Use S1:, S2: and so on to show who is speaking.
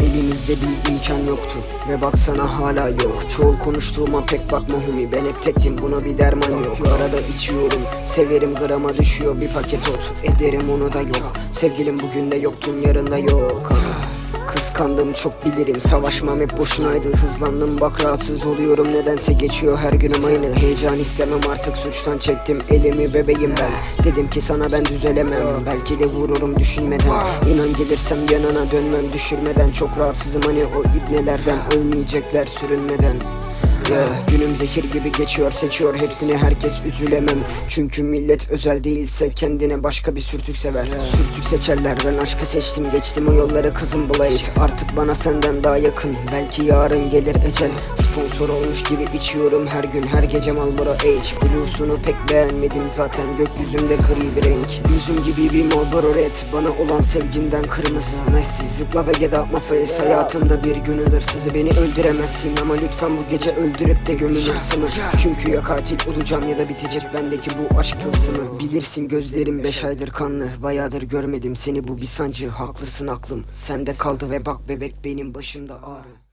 S1: Elimizde bir imkan yoktu ve baksana hala yok. Çoğu konuştuğuma pek bakma humi ben hep tektim buna bir derman yok. Arada içiyorum severim grama düşüyor bir paket ot. Ederim onu da yok. Sevgilim bugün de yoktun yarın da yok Kıskandım çok bilirim. Savaşmam hep boşunaydı Hızlandım. Bak rahatsız oluyorum Nedense geçiyor. Her günüm aynı. Heyecan istemem artık suçtan çektim Elimi. Bebeğim ben. Dedim ki sana ben düzelemem. Belki de vururum düşünmeden. İnan gelirsem yanına dönmem Düşürmeden. Çok rahatsızım hani o ibnelerden Ölmeyecekler sürünmeden ya, günüm zehir gibi geçiyor seçiyor. Hepsini herkes üzülemem. Çünkü millet özel değilse kendine başka bir sürtük sever. Sürtük seçerler ben aşkı seçtim. Geçtim o yolları kızım Blade Artık bana senden daha yakın. Belki yarın gelir ecel Sponsor olmuş gibi içiyorum her gün her gece Marlboro H Blues'unu pek beğenmedim zaten gökyüzümde gri bir renk. Yüzüm gibi bir Marlboro Red bana olan sevginden kırmızı. Messi zıpla ve get up my face. Hayatında bir gönül hırsızı beni öldüremezsin. Ama lütfen bu gece öldürüp de gömül hırsımı Çünkü ya katil olacağım ya da bitecek bendeki bu aşk tılsımı. Bilirsin gözlerim beş aydır kanlı Bayağıdır görmedim seni. Bu bir sancı Haklısın aklım. Sende kaldı ve bak bebek benim başımda ağrı